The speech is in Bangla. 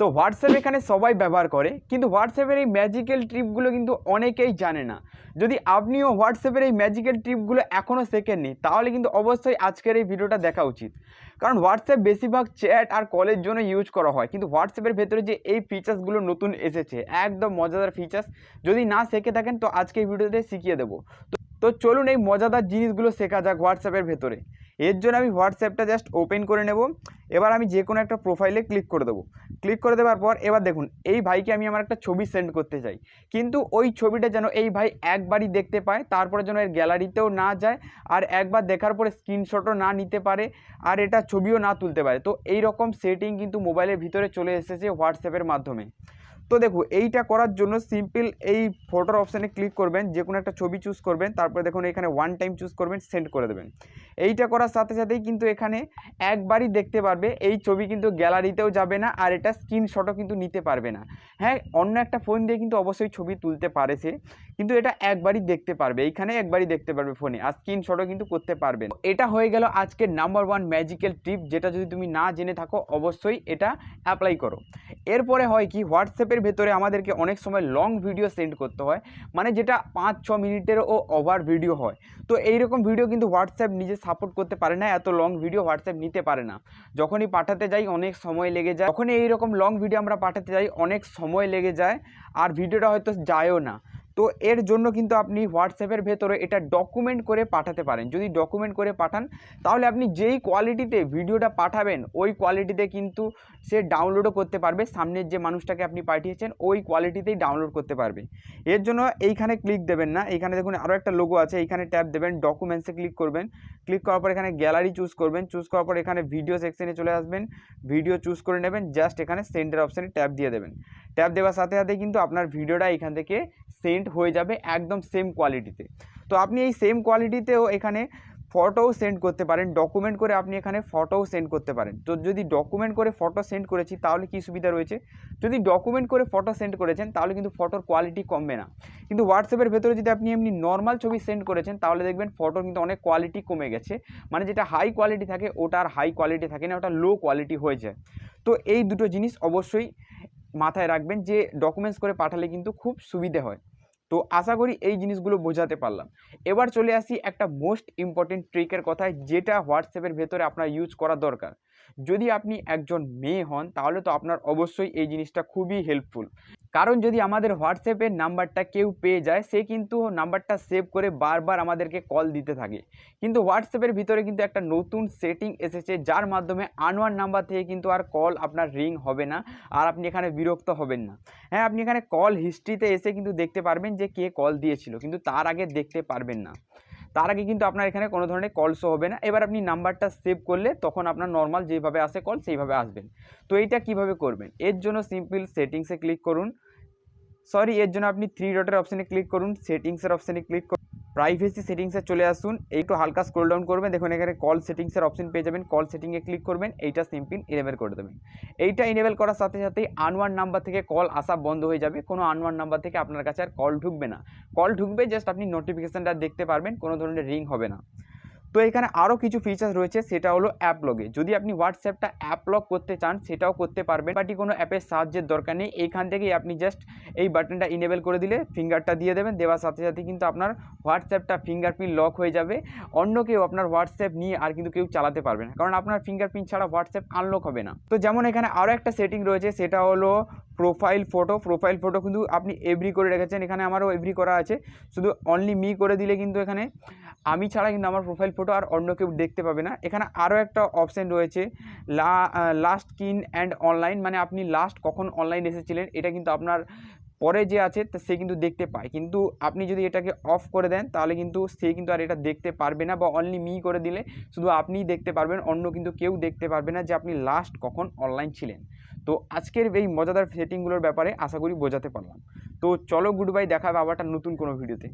তো হোয়াটসঅ্যাপ এখানে সবাই ব্যবহার করে, কিন্তু হোয়াটসঅ্যাপের এই ম্যাজিক্যাল ট্রিপগুলো কিন্তু অনেকেই জানে না। যদি আপনিও হোয়াটসঅ্যাপের এই ম্যাজিক্যাল ট্রিপগুলো এখনও শেখেননি, তাহলে কিন্তু অবশ্যই আজকের এই ভিডিওটা দেখা উচিত। কারণ হোয়াটসঅ্যাপ বেশিরভাগ চ্যাট আর কলের জন্য ইউজ করা হয়, কিন্তু হোয়াটসঅ্যাপের ভেতরে যে এই ফিচার্সগুলো নতুন এসেছে, একদম মজাদার ফিচার্স যদি না শিখে থাকেন, তো আজকে এই ভিডিওতে শিখিয়ে দেবো। তো তো চলুন এই মজাদার জিনিসগুলো শেখা যাক হোয়াটসঅ্যাপের ভেতরে। এর জন্য আমি হোয়াটসঅ্যাপটা জাস্ট ওপেন করে নেব। এবার আমি যে কোনো একটা প্রোফাইলে ক্লিক করে দেবো। ক্লিক করে দেওয়ার পর এবার দেখুন, এই ভাইকে আমি আমার একটা ছবি সেন্ড করতে চাই। কিন্তু ওই ছবিটা যেন এই ভাই একবারই দেখতে পায়, তারপরে যেন এর গ্যালারিতেও না যায় আর একবার দেখার পরে স্ক্রিনশটও না নিতে পারে আর এটা ছবিও না তুলতে পারে। তো এই রকম সেটিং কিন্তু মোবাইলের ভিতরে চলে এসেছে হোয়াটসঅ্যাপের মাধ্যমে। তো দেখো, এইটা করার জন্য সিম্পল এই ফটোর অপশানে ক্লিক করবেন যে কোনো একটা ছবি চুজ করবেন, তারপরে দেখুন এখানে ওয়ান টাইম চুজ করবেন সেন্ড করে দেবেন। এইটা করার সাথে সাথেই কিন্তু এখানে একবারই দেখতে পারবে, এই ছবি কিন্তু গ্যালারিতেও যাবে না, আর এটা স্ক্রিনশটও কিন্তু নিতে পারবে না। হ্যাঁ অন্য একটা ফোন দিয়ে কিন্তু অবশ্যই ছবি তুলতে পারে সে, কিন্তু এটা একবারই দেখতে পারবে, এইখানে একবারই দেখতে পারবে ফোনে আর স্ক্রিনশটও কিন্তু করতে পারবে না। এটা হয়ে গেল আজকের নাম্বার ওয়ান ম্যাজিক্যাল টিপ যেটা যদি তুমি না জেনে থাকো, অবশ্যই এটা অ্যাপ্লাই করো। এরপরে হয় কি হোয়াটসঅ্যাপের ভেতরে আমাদেরকে অনেক সময় লং ভিডিও সেন্ড করতে হয় মানে যেটা পাঁচ, ছ মিনিটেরও ওভার ভিডিও হয়। তো এইরকম ভিডিও কিন্তু হোয়াটসঅ্যাপ নিজে সাপোর্ট করতে পারে না, এত লং ভিডিও হোয়াটসঅ্যাপ নিতে পারে না। যখনই পাঠাতে যাই, অনেক সময় লেগে যায়। যখনই এইরকম লং ভিডিও আমরা পাঠাতে যাই, অনেক সময় লেগে যায়, আর ভিডিওটা হয়তো যায়ও না। তো এর জন্য কিন্তু আপনি হোয়াটসঅ্যাপের ভেতরে এটা ডকুমেন্ট করে পাঠাতে পারেন। যদি ডকুমেন্ট করে পাঠান, তাহলে আপনি যেই কোয়ালিটিতে ভিডিওটা পাঠাবেন, ওই কোয়ালিটিতে কিন্তু সে ডাউনলোডও করতে পারবে। সামনের যে মানুষটাকে আপনি পাঠিয়েছেন, ওই কোয়ালিটিতেই ডাউনলোড করতে পারবে। এর জন্য এইখানে ক্লিক দেবেন না। এইখানে দেখুন আরও একটা লোগো আছে এইখানে ট্যাপ দেবেন ডকুমেন্টসে ক্লিক করবেন। ক্লিক করার পর এখানে গ্যালারি চুজ করবেন। চুজ করার পর এখানে ভিডিও সেকশনে চলে আসবেন। ভিডিও চুজ করে নেবেন। জাস্ট এখানে সেন্টার অপশানে ট্যাপ দিয়ে দেবেন। ট্যাপ দেওয়ার সাথে সাথে কিন্তু আপনার ভিডিওটা এখান থেকে সেন্ড হয়ে যাবে একদম সেম কোয়ালিটিতে তো আপনি এই সেম কোয়ালিটিতেও এখানে ফটোও সেন্ড করতে পারেন ডকুমেন্ট করে আপনি এখানে ফটোও সেন্ড করতে পারেন। তো যদি ডকুমেন্ট করে ফটো সেন্ড করেছি, তাহলে কি সুবিধা রয়েছে? যদি ডকুমেন্ট করে ফটো সেন্ড করেছেন, তাহলে কিন্তু ফটোর কোয়ালিটি কমবে না। কিন্তু হোয়াটসঅ্যাপের ভেতরে যদি আপনি এমনি নর্মাল ছবি সেন্ড করেছেন, তাহলে দেখবেন ফটোর কিন্তু অনেক কোয়ালিটি কমে গেছে। মানে যেটা হাই কোয়ালিটি থাকে, ওটা আর হাই কোয়ালিটি থাকে না, ওটা লো কোয়ালিটি হয়ে যায়। তো এই দুটো জিনিস অবশ্যই মাথায় রাখবেন যে ডকুমেন্টস করে পাঠালে কিন্তু খুব সুবিধে হয়। তো আশা করি এই জিনিসগুলো বোঝাতে পারলাম। এবার চলে আসি একটা মোস্ট ইম্পর্টেন্ট ট্রিকের কথায়, যেটা হোয়াটসঅ্যাপের ভেতরে আপনার ইউজ করা দরকার। যদি আপনি একজন মেয়ে হন, তাহলে তো আপনার অবশ্যই এই জিনিসটা খুবই হেল্পফুল কারণ যদি আমাদের হোয়াটসঅ্যাপের নাম্বারটা কেউ পেয়ে যায়, সে কিন্তু নাম্বারটা সেভ করে বারবার আমাদেরকে কল দিতে থাকে। কিন্তু হোয়াটসঅ্যাপের ভিতরে কিন্তু একটা নতুন সেটিং এসেছে, যার মাধ্যমে আনওয়ান নাম্বার থেকে কিন্তু আর কল আপনার রিং হবে না, আর আপনি এখানে বিরক্ত হবেন না। হ্যাঁ আপনি এখানে কল হিস্ট্রিতে এসে কিন্তু দেখতে পারবেন যে কে কল দিয়েছিল, কিন্তু তার আগে দেখতে পারবেন না। তার আগে কিন্তু আপনার এখানে কোনো ধরনের কল শো হবে না। এবার আপনি নাম্বারটা সেভ করলে তখন আপনার নর্মাল যেভাবে আসে কল, সেইভাবে আসবেন। তো এইটা কীভাবে করবেন? এর জন্য সিম্পল সেটিংসে ক্লিক করুন। সরি এর জন্য আপনি থ্রি ডটের অপশানে ক্লিক করুন সেটিংসের অপশানে ক্লিক করুন প্রাইভেসি সেটিংসে চলে আসুন, একটু হালকা স্ক্রোল ডাউন করবেন, দেখুন এখানে কল সেটিংসের অপশন পেয়ে যাবেন কল সেটিংয়ে ক্লিক করবেন, এইটা সিম্পল ইনেবল করে দেবেন। এইটা ইনেবল করার সাথে সাথেই আনওয়ান নাম্বার থেকে কল আসা বন্ধ হয়ে যাবে, কোনো আনওয়ান নাম্বার থেকে আপনার কাছে আর কল ঢুকবে না। কল ঢুকবে জাস্ট আপনি নোটিফিকেশানটা দেখতে পারবেন, কোনো ধরনের রিং হবে না। তো এখানে আরও কিছু ফিচার্স রয়েছে, সেটা হলো অ্যাপ লগে যদি আপনি হোয়াটসঅ্যাপটা অ্যাপ লক করতে চান, সেটাও করতে পারবেন বাটি কোনো অ্যাপের সাহায্যের দরকার নেই। এইখান থেকেই আপনি জাস্ট এই বাটনটা ইনেবল করে দিলে ফিঙ্গারটা দিয়ে দেবেন, দেওয়ার সাথে সাথে কিন্তু আপনার হোয়াটসঅ্যাপটা ফিঙ্গারপ্রিন্ট লক হয়ে যাবে। অন্য কেউ আপনার হোয়াটসঅ্যাপ নিয়ে আর কিন্তু কেউ চালাতে পারবে না, কারণ আপনার ফিঙ্গারপ্রিন্ট ছাড়া হোয়াটসঅ্যাপ আনলক হবে না। তো যেমন এখানে আরও একটা সেটিং রয়েছে, সেটা হলো প্রোফাইল ফটো প্রোফাইল ফটো কিন্তু আপনি এভরি করে রেখেছেন। এখানে আমারও এভরি করা আছে। শুধু অনলি মি করে দিলে কিন্তু এখানে আমি ছাড়া কিন্তু আমার প্রোফাইল ফটো আর অন্য কেউ দেখতে পাবে না। এখানে আরও একটা অপশান রয়েছে লাস্ট কিন অ্যান্ড অনলাইন মানে আপনি লাস্ট কখন অনলাইন এসেছিলেন, এটা কিন্তু আপনার পরে যে আছে সে কিন্তু দেখতে পায়। কিন্তু আপনি যদি এটাকে অফ করে দেন, তাহলে কিন্তু সে কিন্তু আর এটা দেখতে পারবে না বা অনলি মি করে দিলে শুধু আপনিই দেখতে পারবেন, অন্য কিন্তু কেউ দেখতে পারবে না যে আপনি লাস্ট কখন অনলাইন ছিলেন। তো আজকের এই মজাদার সেটিংগুলোর ব্যাপারে আশা করি বোঝাতে পারলাম। তো চলো গুড বাই দেখা হবে আবার একটা নতুন কোনো ভিডিওতে